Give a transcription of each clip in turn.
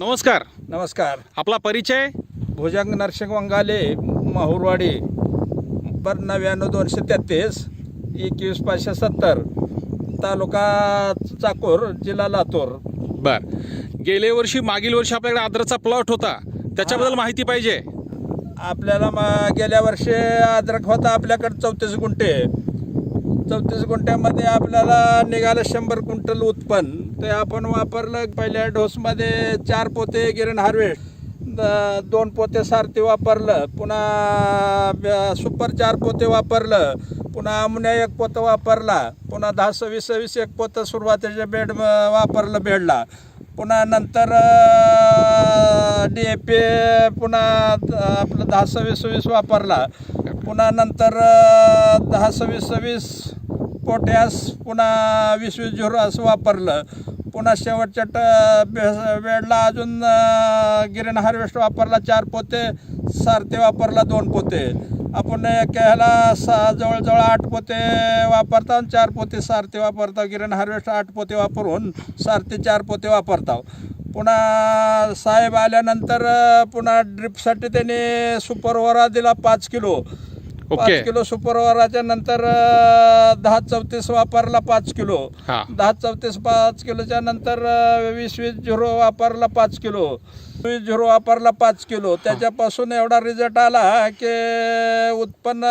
नमस्कार. नमस्कार. आपला परिचय? भुजंग नरसिंग वंगाले माहुरवाडी बर नव्याण्णव दोनशे तेहतीस एकवीस पाचशे सत्तर तालुका चाकूर जिल्हा लातूर. बर. गेल्या वर्षी मागील वर्षी आपल्याकडे आद्रचा प्लॉट होता. त्याच्याबद्दल माहिती पाहिजे. आपल्याला मा- गेल्या वर्षी अद्रक होता आपल्याकडे चौतीस गुंठे. चौतीस गुंठ्यामध्ये आपल्याला निघालं शंभर क्विंटल उत्पन्न. ते आपण वापरलं पहिल्या डोसमध्ये चार पोते गिरण हार्वेस्ट. दोन पोते सारथी वापरलं. पुन्हा सुपर चार पोते वापरलं. पुन्हा अमुन्या एक पोतं वापरला. पुन्हा दहा सव्वीस सव्वीस एक पोतं सुरुवातीच्या बेड वापरलं बेडला. पुन्हा नंतर डी ए पी पुन्हा आपलं दहा सव्वीस सव्वीस वापरला. पुन्हा नंतर दहा सव्वीस सव्वीस पोटॅस पुन्हा वीस वीस झिरो असं वापरलं. पुन्हा शेवटच्या ट बे- अजून ग्रीन हार्वेस्ट वापरला चार पोते सारथे वापरला दोन पोते. आपण एक ह्याला सा जवळजवळ आठ पोते वापरता चार पोते सारथे वापरता. गिरण हार्वेस्ट आठ पोते वापरून सारथे चार पोते वापरता. पुन्हा साहेब आल्यानंतर पुन्हा ड्रिपसाठी त्याने सुपरवरा दिला पाच किलो. पाच किलो सुपरवराच्या नंतर दहा चौतीस वापरला पाच किलो. दहा चौतीस पाच किलोच्या नंतर वीस वीस झिरो वापरला पाच किलो. वीस झिरो वापरला पाच किलो. त्याच्यापासून एवढा रिझल्ट आला की उत्पन्न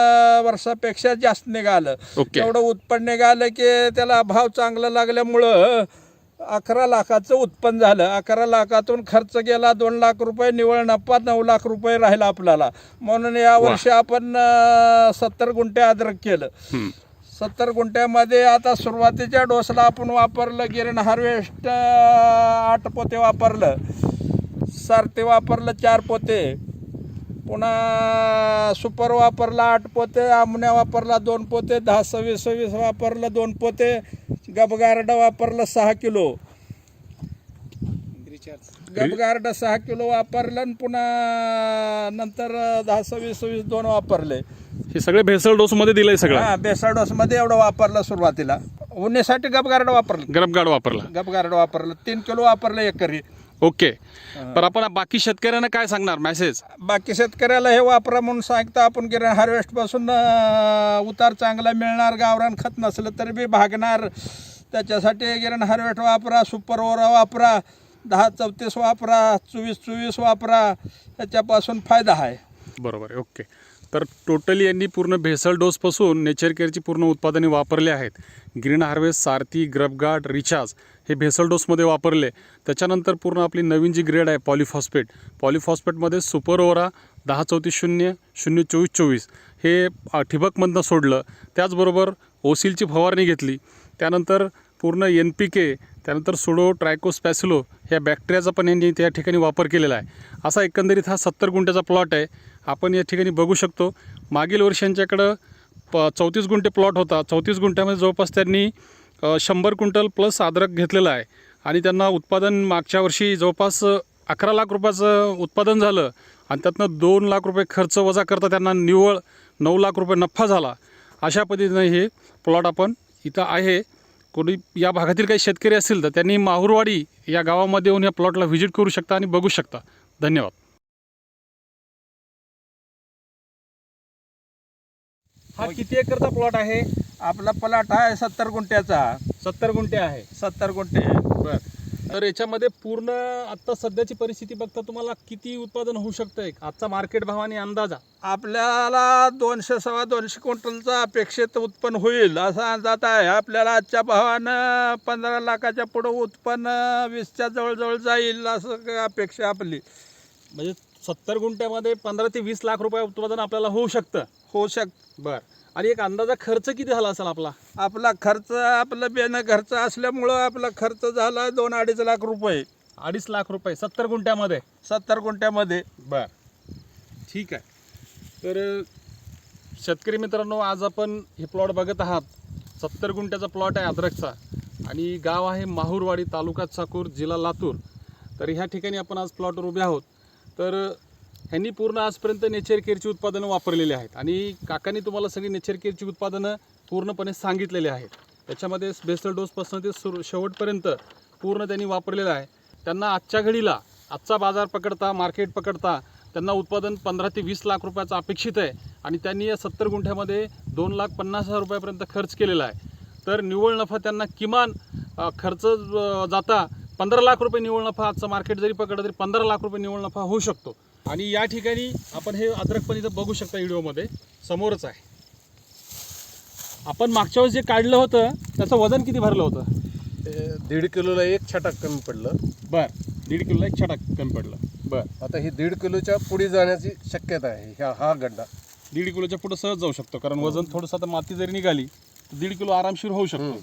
वर्षापेक्षा जास्त निघालं. एवढं उत्पन्न निघालं की त्याला भाव चांगला लागल्यामुळं अकरा लाखाचं उत्पन्न झालं. अकरा लाखातून खर्च गेला दोन लाख रुपये निवळ नफा नऊ लाख रुपये राहिला आपल्याला. म्हणून या वर्षी आपण सत्तर गुंठे अद्रक केलं. सत्तर गुंठ्यामध्ये आता सुरुवातीच्या डोसला आपण वापरलं गिरण हार्वेस्ट आठ पोते वापरलं. सारथे वापरलं चार पोते. पुन्हा सुपर वापरला आठ पोते. आमण्या वापरला दोन पोते. दहा सव्वीस सव्वीस वापरलं दोन पोते. गबगार्ड वापरलं सहा किलो. गबगार्ड सहा किलो वापरलं आणि पुन्हा नंतर दहा सव्वीस सव्वीस दोन वापरले. हे सगळे भेसळ डोस मध्ये दिलंय सगळं? हा बेसळ डोस मध्ये एवढं वापरलं सुरुवातीला. उन्हीसाठी गबगार्ड वापरलं. गरबगाड वापरला. गबगार्ड वापरलं. तीन किलो वापरलं एकरी. ओके. तर आपण बाकी शेतकऱ्यांना काय सांगणार? मेसेज बाकी शेतकऱ्याला हे वापरा म्हणून सांगता आपण गिरण हार्वेस्टपासून उतार चांगला मिळणार गावरान खत नसलं तरी बी भागणार. त्याच्यासाठी गिरण हार्वेस्ट वापरा सुपर ओरा वापरा दहा चौतीस वापरा चोवीस चोवीस वापरा. त्याच्यापासून फायदा आहे. बरोबर ओके. तर टोटली यांनी पूर्ण भेसळ डोसपासून नेचर केअरची पूर्ण उत्पादने वापरली आहेत. Green harvest Sarathi Grubguard recharge हे भेसळ डोसमध्ये वापरले. त्याच्यानंतर पूर्ण आपली नवीन जी ग्रेड आहे पॉलिफॉस्फेट. पॉलिफॉस्फेटमध्ये सुपर ओरा दहा चौतीस शून्य शून्य चोवीस चोवीस हे ठिबकमधनं सोडलं. त्याचबरोबर ओसिलची फवारणी घेतली. त्यानंतर पूर्ण एन पी के त्यानंतर सुडो ट्रायकोस्पॅसिलो ह्या बॅक्टेरियाचा पण यांनी त्या ठिकाणी वापर केलेला आहे. असा एकंदरीत हा सत्तर गुंठ्याचा प्लॉट आहे. आपण या ठिकाणी बघू शकतो. मागील वर्षांच्याकडं प चौतीस गुंठे प्लॉट होता. चौतीस गुंठ्यामध्ये जवळपास त्यांनी शंभर क्विंटल प्लस अद्रक घेतलेला आहे. आणि त्यांना उत्पादन मागच्या वर्षी जवळपास अकरा लाख रुपयाचं उत्पादन झालं. आणि त्यातनं दोन लाख रुपये खर्च वजा करता त्यांना निव्वळ नऊ लाख रुपये नफा झाला. अशा पद्धतीनं हे प्लॉट आपण इथं आहे. कोणी या भागातील काही शेतकरी असतील तर त्यांनी माहुरवाडी या गावामध्ये येऊन या प्लॉटला व्हिजिट करू शकता आणि बघू शकता. धन्यवाद. हा किती एकरचा प्लॉट आहे? आपला पलाट आहे सत्तर गुंठ्याचा. सत्तर गुंठे आहे. सत्तर गुंठे. बर. तर याच्यामध्ये पूर्ण आता सध्याची परिस्थिती बघता तुम्हाला किती उत्पादन होऊ शकतंय? आजचा मार्केट भाव आणि अंदाजा. आपल्याला दोनशे सव्वा दोनशे क्विंटलचा अपेक्षित उत्पन्न होईल. असा अंदाज आहे. आपल्याला आजच्या भावानं पंधरा लाखाच्या पुढं उत्पन्न वीसच्या जवळजवळ जाईल असं अपेक्षा आपली. म्हणजे सत्तर गुंठ्यामध्ये पंधरा ते वीस लाख रुपये उत्पादन आपल्याला होऊ शकतं. होऊ शक बर. आणि एक अंदाजा खर्च किती झाला असेल आपला? आपला खर्च आपलं बेनं घरचं असल्यामुळं आपला खर्च झाला दोन अडीच लाख रुपये. अडीच लाख रुपये सत्तर गुंठ्यामध्ये? सत्तर गुंठ्यामध्ये. बर. ठीक आहे. तर शेतकरी मित्रांनो आज आपण हे प्लॉट बघत आहात. सत्तर गुंठ्याचा प्लॉट आहे अद्रकचा. आणि गाव आहे माहूरवाडी तालुका चाकूर जिल्हा लातूर. तर ह्या ठिकाणी आपण आज प्लॉटवर उभे आहोत. तर ह्यांनी पूर्ण आजपर्यंत नेचर केअरची उत्पादनं वापरलेली आहेत. आणि काकांनी तुम्हाला सगळी नेचर केअरची उत्पादनं पूर्णपणे सांगितलेली आहेत. त्याच्यामध्ये बेसल डोसपासून ते सुरू शेवटपर्यंत पूर्ण त्यांनी वापरलेलं आहे. त्यांना आजच्या घडीला आजचा बाजार पकडता मार्केट पकडता त्यांना उत्पादन पंधरा ते वीस लाख रुपयाचं अपेक्षित आहे. आणि त्यांनी या सत्तर गुंठ्यामध्ये दोन लाख पन्नास हजार रुपयापर्यंत खर्च केलेला आहे. तर निव्वळ नफा त्यांना किमान खर्च जाता पंधरा लाख रुपये निव्वळ नफा आजचं मार्केट जरी पकडलं तरी पंधरा लाख रुपये निव्वळ नफा होऊ शकतो. आणि या ठिकाणी आपण हे अद्रक पण इथं बघू शकता व्हिडिओमध्ये समोरच आहे. आपण मागच्या वेळेस जे काढलं होतं त्याचं वजन किती भरलं होतं? दीड किलोला एक छटाक कमी पडलं. बर. दीड किलोला एक छटाक कमी पडलं. बर. आता ही दीड किलोच्या पुढे जाण्याची शक्यता आहे. ह्या हा गड्डा. दीड किलोच्या पुढे सहज जाऊ शकतो कारण वजन थोडंसं आता माती जरी निघाली तर दीड किलो आरामशीर होऊ शकतो.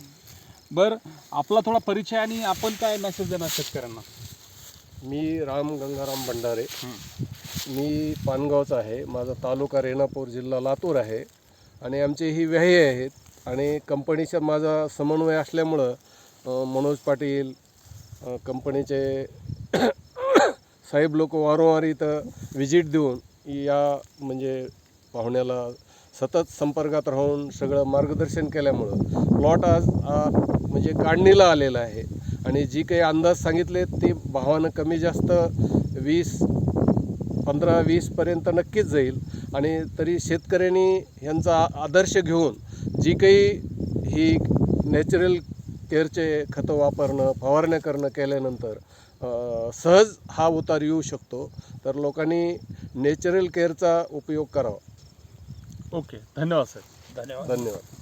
बर आपला थोडा परिचय आणि आपण काय मेसेज देणार शेतकऱ्यांना? मी राम गंगाराम भंडारे. मी पानगावचा आहे. माझा तालुका रेणापूर जिल्हा लातूर आहे. आणि आमचे ही व्याही आहेत. आणि कंपनीचा माझा समन्वय असल्यामुळं मनोज पाटील कंपनीचे साहेब लोक वारंवार इथं व्हिजिट देऊन या म्हणजे पाहुण्याला सतत संपर्कात राहून सगळं मार्गदर्शन केल्यामुळं प्लॉट आज म्हणजे काढणीला आलेला आहे. आणि जी काही अंदाज सांगितले ते भावानं कमी जास्त वीस पंधरा वीसपर्यंत नक्कीच जाईल. आणि तरी शेतकऱ्यांनी ह्यांचा आदर्श घेऊन जी काही ही नॅचरल केअरचे खतं वापरणं फवारण्या करणं केल्यानंतर सहज हा उतार येऊ शकतो. तर लोकांनी नॅचरल केअरचा उपयोग करावा. ओके. धन्यवाद सर. धन्यवाद. धन्यवाद.